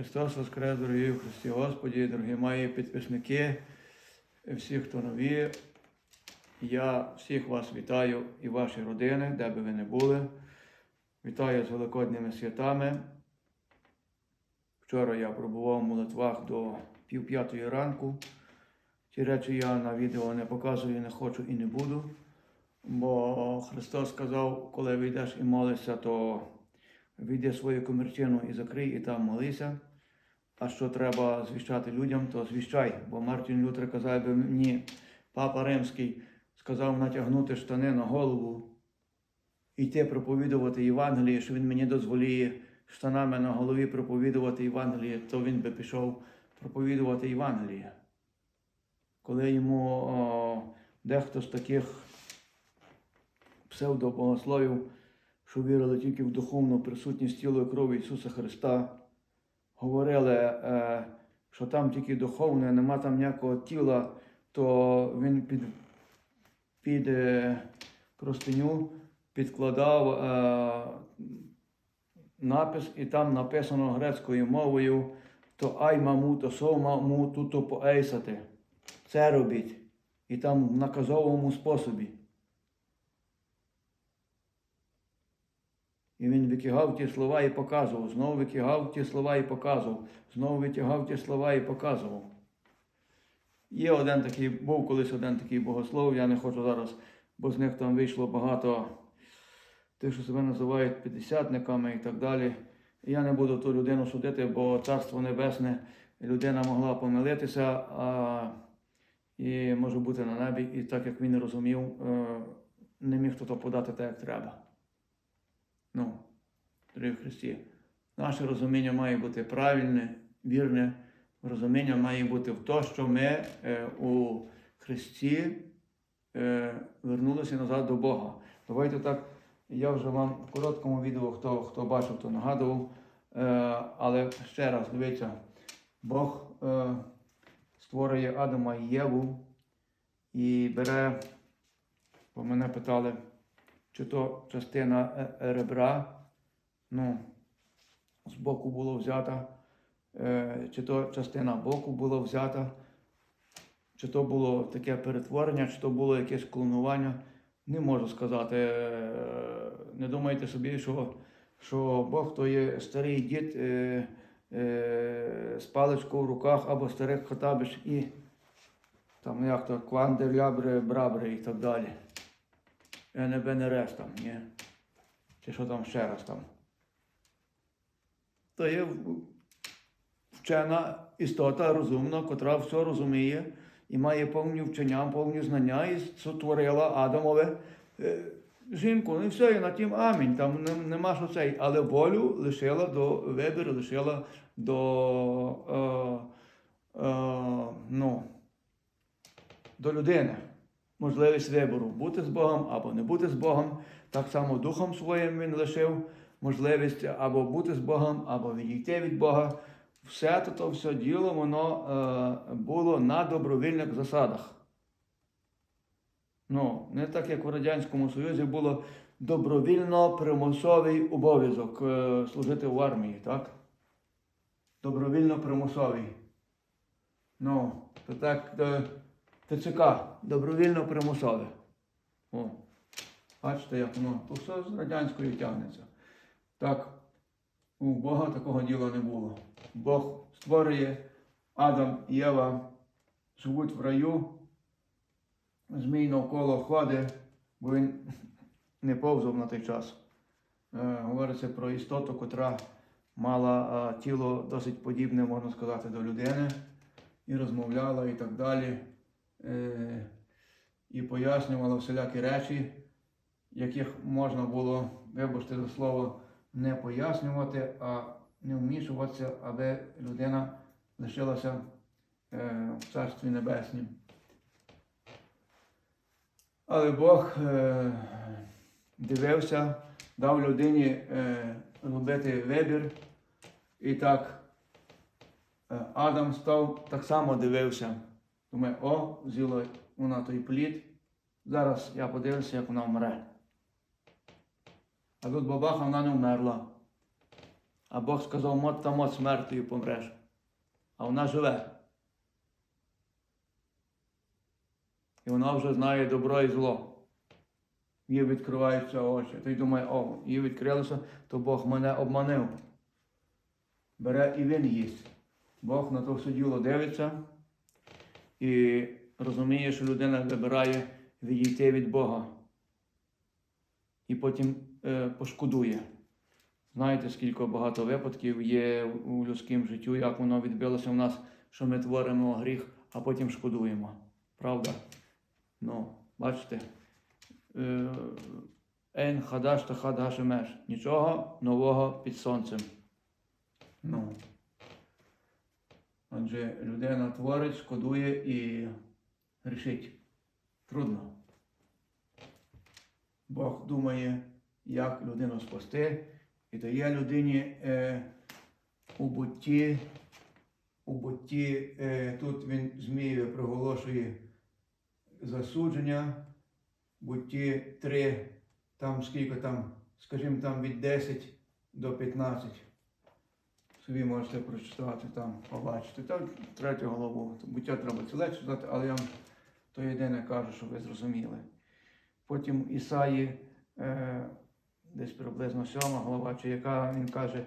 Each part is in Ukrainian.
Христос Воскрес, дорогі в Христі Господі, дорогі мої підписники, всі, хто нові. Я всіх вас вітаю і ваші родини, де би ви не були. Вітаю з Великодніми святами. Вчора я пробував в молитвах до півп'ятої ранку. Ті речі я на відео не показую, не хочу і не буду. Бо Христос сказав, коли вийдеш і молишся, то вийди свою комірчину і закрий, і там молися. А що треба звіщати людям, то звіщай. Бо Мартін Лютер казав би мені, папа Римський, сказав натягнути штани на голову, йти проповідувати Євангеліє, що він мені дозволіє штанами на голові проповідувати Євангеліє, то він би пішов проповідувати Євангеліє. Коли йому о, дехто з таких псевдобогословів, що вірили тільки в духовну присутність тіла і крові Ісуса Христа, говорили, е, що там тільки духовне, нема там ніякого тіла, то він під, під е, простиню підкладав е, напис, і там написано грецькою мовою, то ай маму, то сов маму, туто поейсати. Це робіть. І там в наказовому способі. І він викигав ті слова і показував, знову викигав ті слова і показував, знову витягав ті слова і показував. Є один такий, був колись один такий богослов, я не хочу зараз, бо з них там вийшло багато тих, що себе називають п'ятдесятниками і так далі. Я не буду ту людину судити, бо Царство Небесне людина могла помилитися а, і може бути на небі, і так як він розумів, е, не міг то подати так, як треба. Ну, дорогі Христі, наше розуміння має бути правильне, вірне. Розуміння має бути в те, що ми е, у Христі е, вернулися назад до Бога. Давайте так, я вже вам в короткому відео, хто, хто бачив, то нагадував. Е, але ще раз дивіться, Бог е, створює Адама і Єву і бере, бо мене питали, чи то частина е, ребра, ну, з боку було взята, е, чи то частина боку була взята, чи то було таке перетворення, чи то було якесь клонування. Не можу сказати. Е, Не думайте собі, що, що Бог то є старий дід е, е, з паличкою в руках або старих хатабиш і там як то кванделябри, брабри і так далі. НБНРС там, ні. Чи що там ще раз там. То є вчена істота розумна, котра все розуміє і має повні вчення, повні знання, і сотворила Адамове е, жінку. Ну і все, і на тім амінь. Там не- нема що цей, але волю лишила до вибір, лишила до, е, е, ну, до людини. Можливість вибору бути з Богом або не бути з Богом. Так само Духом своїм він лишив можливість або бути з Богом, або відійти від Бога. Все то, то все діло воно е, було на добровільних засадах. Ну, не так як у Радянському Союзі було добровільно примусовий обов'язок е, служити в армії, так? Добровільно примусовий. Ну, то так е, ТЦК, добровільно примусове. О, бачите, як воно, то все з радянської тягнеться. Так, у Бога такого діла не було. Бог створює Адам і Єва, живуть в раю, змій навколо ходить, бо він не повзав на той час. Е, говориться про істоту, котра мала е, тіло досить подібне, можна сказати, до людини, і розмовляла і так далі. Е, і пояснювала всілякі речі, яких можна було, вибачте за слово, не пояснювати, а не вмішуватися, аби людина лишилася е, в Царстві Небеснім. Але Бог е, дивився, дав людині робити вибір. І так Адам став так само дивився. Думає, о, взяла вона той плід. Зараз я подивлюся, як вона вмре. А тут бабаха вона не вмерла. А Бог сказав, мот та мот смертю помреш. А вона живе. І вона вже знає добро і зло. Їй відкриваються очі. Ти думає, о, їй відкрилося, то Бог мене обманив. Бере і він їсть. Бог на то все діло дивиться і розуміє, що людина вибирає відійти від Бога. І потім е, пошкодує. Знаєте, скільки багато випадків є у людському життю, як воно відбилося в нас, що ми творимо гріх, а потім шкодуємо. Правда? Ну, бачите. Е, Ен хадаш та хадашемеш. Нічого нового під сонцем. Ну. Отже, людина творить, шкодує і грішить. Трудно. Бог думає, як людину спасти, і дає людині е, у бутті, у бутті, е, тут він Змієві проголошує засудження, бутті 3, там скільки там, скажімо, там від 10 до 15. Собі можете прочитати там, побачити. Там третю голову. Буття треба ціле читати, але я вам то єдине кажу, щоб ви зрозуміли. Потім Ісаї, е, десь приблизно сьома голова, чи яка він каже,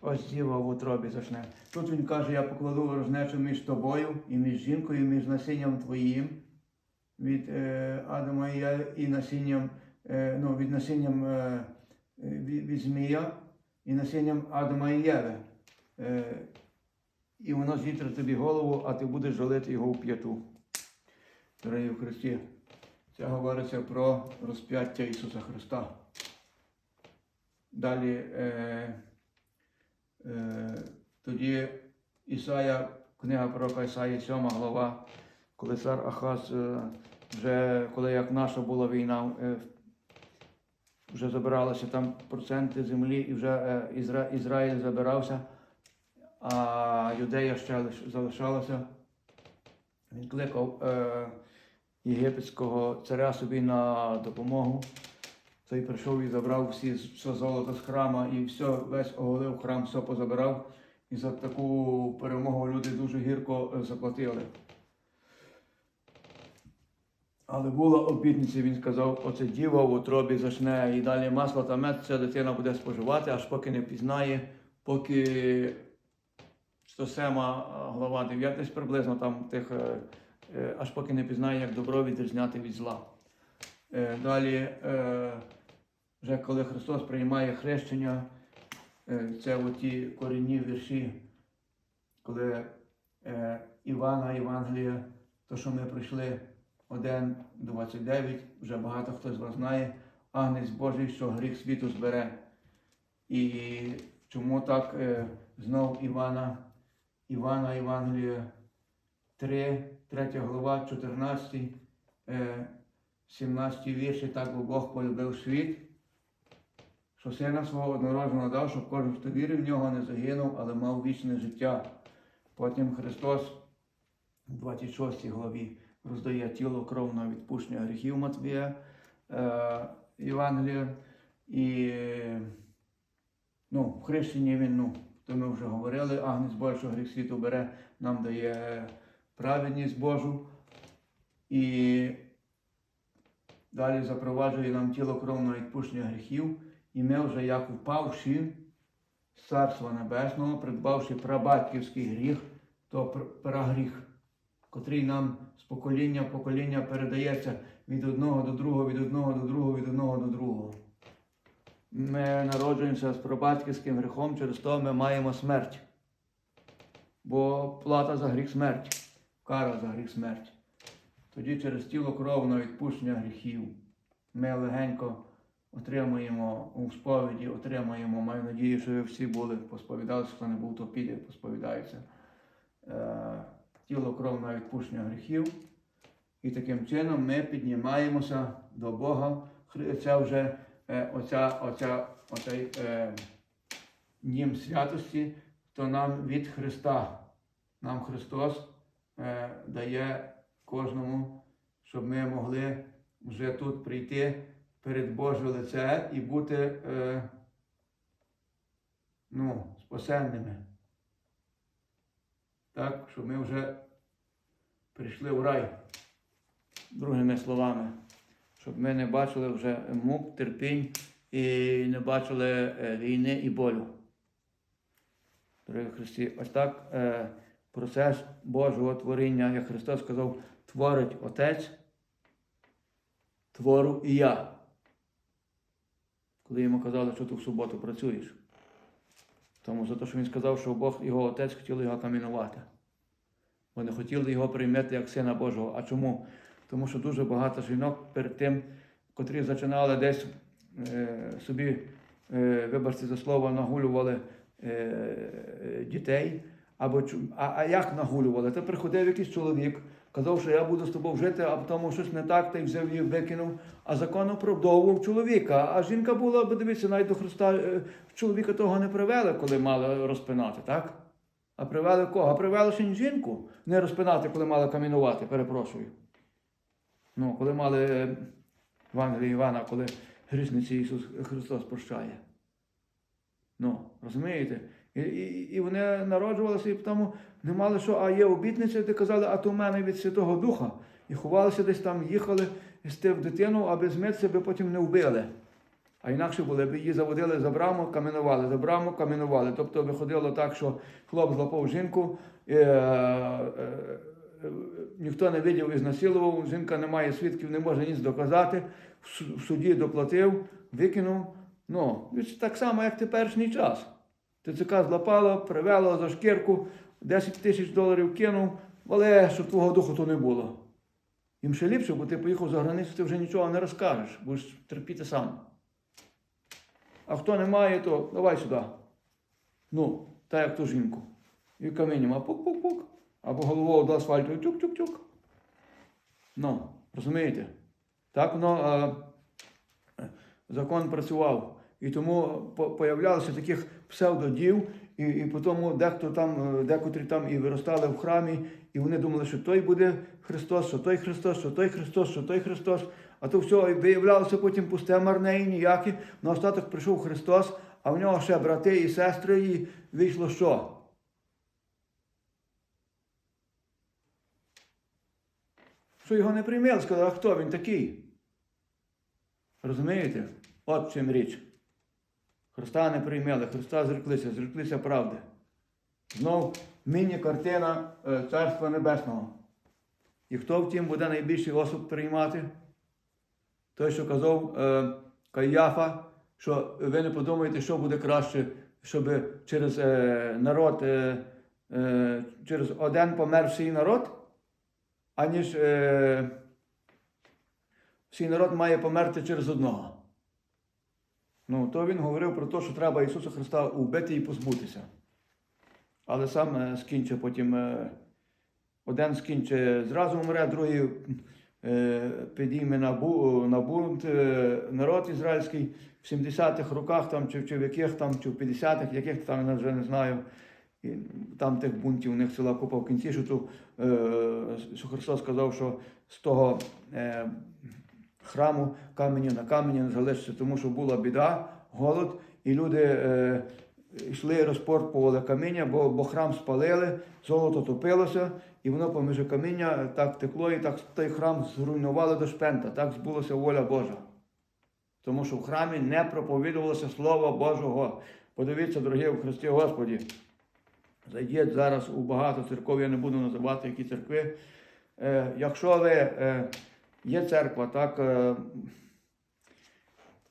ось діва в утробі зачне. Тут він каже, я покладу ворожнечу між тобою і між жінкою, і між насінням твоїм від е, Адама і, Я- і насінням, е, ну, від насінням е, від, від Змія і насінням Адама і Єви. Е, і воно зітре тобі голову, а ти будеш жалити його в п'яту. Дорогі в Христі. Це говориться про розп'яття Ісуса Христа. Далі е, е, тоді Ісая, книга пророка Ісаї, 7 глава, коли цар Ахаз, е, вже коли як наша була війна, е, вже забиралися там проценти землі, і вже е, Ізра, Ізраїль забирався, а Юдея ще лиш- залишалася. Він кликав е, єгипетського царя собі на допомогу. Той прийшов і забрав всі, все золото з храма і все, весь оголив храм, все позабирав. І за таку перемогу люди дуже гірко е, заплатили. Але була обітниця, він сказав, оце діва в утробі зачне і далі масло та мед ця дитина буде споживати, аж поки не пізнає, поки 107 глава 9 десь приблизно там тих, е, е, аж поки не пізнає, як добро відрізняти від зла. Е, Далі, вже коли Христос приймає хрещення, це оті корінні вірші, коли Івана Євангелія, то, що ми пройшли 1.29, вже багато хто з вас знає, Агнець Божий, що гріх світу збере. І чому так знов Івана, Івана Євангелія 3, 3 глава, 14, е, 17 вірші, так бо Бог полюбив світ, що сина свого однородженого дав, щоб кожен, хто вірив в нього, не загинув, але мав вічне життя. Потім Христос в 26 главі роздає тіло кров на відпущення гріхів Матвія е, Євангелія. І ну, в хрещенні він, ну, то ми вже говорили, Агнець Божий, гріх світу бере, нам дає праведність Божу. І далі запроваджує нам тіло кров на відпущення гріхів. І ми вже як впавши з Царства Небесного, придбавши прабатьківський гріх, то прагріх, котрий нам з покоління в покоління передається від одного до другого, від одного до другого, від одного до другого. Ми народжуємося з прабатьківським гріхом, через то ми маємо смерть. Бо плата за гріх смерть, кара за гріх смерть. Тоді через тіло кров на відпущення гріхів ми легенько отримуємо у сповіді, отримуємо, маю надію, що ви всі були, посповідалися, хто не був, то піде, посповідається. Е, тіло кров на відпущення гріхів. І таким чином ми піднімаємося до Бога. Це вже оця, оця, оцей е, дім святості, то нам від Христа. Нам Христос е, дає кожному, щоб ми могли вже тут прийти перед Боже лице і бути е, ну, спасенними. Так, що ми вже прийшли в рай, другими словами, щоб ми не бачили вже мук, терпінь і не бачили е, війни і болю. Дорогі Христі, ось так е, процес Божого творіння, як Христос сказав, творить Отець, твору і я. Коли йому казали, що ти в суботу працюєш. Тому за те, що він сказав, що Бог його отець хотів його камінувати. Вони хотіли його прийняти як сина Божого. А чому? Тому що дуже багато жінок перед тим, котрі починали десь е, собі, е, вибачте за слово, нагулювали е, дітей. Або, а, а як нагулювали? Та приходив якийсь чоловік, казав, що я буду з тобою жити, а тому щось не так, та й взяв її, викинув, а закон оправдовував чоловіка. А жінка була, бо дивіться, навіть до Христа е, чоловіка того не привели, коли мали розпинати, так? А привели кого? А привели ще жінку не розпинати, коли мали камінувати, перепрошую. Ну, коли мали е, Євангелія Івана, коли грішниці Ісус Христос прощає. Ну, розумієте? І, і, і вони народжувалися і тому не мали що, а є обітниця, де казали, а то в мене від Святого Духа. І ховалися десь там, їхали сти в дитину, аби змитися, аби потім не вбили. А інакше були б її заводили за браму, камінували, за браму камінували. Тобто виходило так, що хлоп злапав жінку, е, е, ніхто не видів і знасилував, жінка не має свідків, не може ніц доказати, в суді доплатив, викинув. Ну, так само, як теперішній час. ТЦК злапало, привело за шкірку, 10 тисяч доларів кинув, але щоб твого духу то не було. Їм ще ліпше, бо ти поїхав за границю, ти вже нічого не розкажеш, будеш терпіти сам. А хто не має, то давай сюди. Ну, та як ту жінку. І камінням, а пук-пук-пук. Або головою до асфальту і тюк-тюк-тюк. Ну, розумієте? Так воно е, закон працював. І тому по- появлялося таких псевдодів, і, і тому дехто там, е, декотрі там і виростали в храмі, і вони думали, що той буде Христос, що той Христос, що той Христос, що той Христос. А то все виявлялося потім пусте марне і ніяке. На остаток прийшов Христос, а в нього ще брати і сестри, і вийшло що? Що його не приймели, сказали, а хто він такий? Розумієте? От в чим річ. Христа не приймели, Христа зреклися, зреклися правди. Знов міні-картина е, Царства Небесного. І хто втім буде найбільший осуд приймати? Той, що казав е, Каяфа, що ви не подумаєте, що буде краще, щоб через е, народ, е, е, через один помер всій народ, аніж е, всій народ має померти через одного. Ну, то він говорив про те, що треба Ісуса Христа убити і позбутися. Але сам е, скінчив потім. е, Один скінчить зразу умре, другий е, підійме на, бу, на бунт е, народ ізраїльський в 70-х роках, там, чи, чи в яких там, чи в 50-х, яких там я вже не знаю. І там тих бунтів у них ціла купа в кінці, що, ту, е, Христос сказав, що з того е, храму камені на камені не залишиться, тому що була біда, голод, і люди е, йшли розпорпували каміння, бо, бо храм спалили, золото топилося, і воно поміж каміння так текло, і так той храм зруйнували до шпента. Так збулася воля Божа. Тому що в храмі не проповідувалося Слово Божого. Подивіться, дорогі в Христі Господі. Зайдіть зараз у багато церков, я не буду називати які церкви. Е, якщо ви е, є церква, так. Е,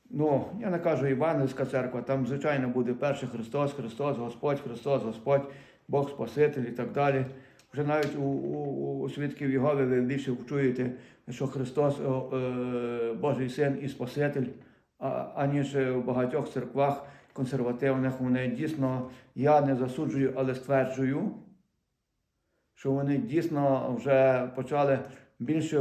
Ну, я не кажу Івангельська церква, там, звичайно, буде перший Христос, Христос, Господь, Христос, Господь, Бог Спаситель і так далі. Вже навіть у, у, у свідків Єгови ви більше чуєте, що Христос е, Божий Син і Спаситель, а, аніж у багатьох церквах консервативних вони дійсно, я не засуджую, але стверджую, що вони дійсно вже почали більше,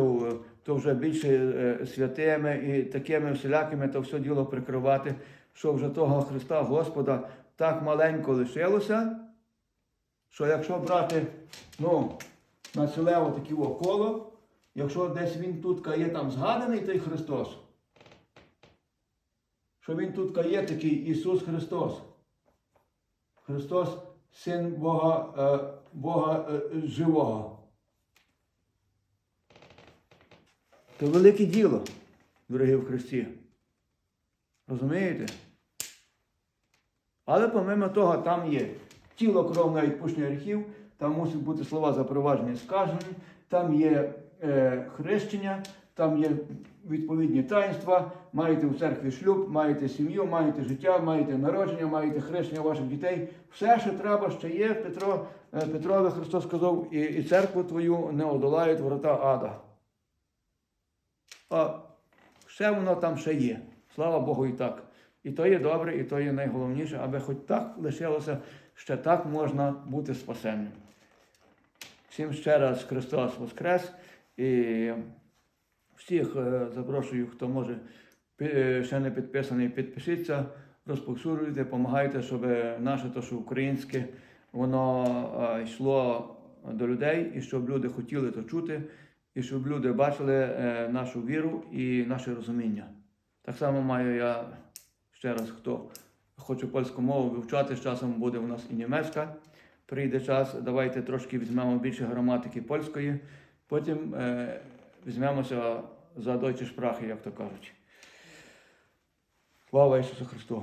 то вже більше е, святими і такими всілякими то все діло прикривати, що вже того Христа Господа так маленько лишилося, що якщо брати ну, на селево такі коло, якщо десь він тут є там згаданий той Христос, що він тут є такий Ісус Христос, Христос Син Бога, е, Бога е, живого. То велике діло, дорогі в Христі. Розумієте? Але помимо того, там є тіло кров на відпущення гріхів, там мусять бути слова запроваджені скажені, там є е, хрещення, там є відповідні таїнства, маєте в церкві шлюб, маєте сім'ю, маєте життя, маєте народження, маєте хрещення ваших дітей. Все, що треба, ще є. Петро, е, Петрові Христос сказав, і, і церкву твою не одолають ворота ада. А все воно там ще є. Слава Богу, і так. І то є добре, і то є найголовніше, аби хоч так лишилося, ще так можна бути спасенним. Всім ще раз Христос Воскрес. І всіх е, запрошую, хто може е, ще не підписаний, підпишіться, розповсюджуйте, допомагайте, щоб наше то, що українське, воно е, йшло до людей, і щоб люди хотіли то чути, і щоб люди бачили нашу віру і наше розуміння. Так само маю я ще раз, хто хоче польську мову вивчати, з часом буде у нас і німецька. Прийде час, давайте трошки візьмемо більше граматики польської, потім візьмемося за дойчі шпрахи, як то кажуть. Слава Ісусу Христу!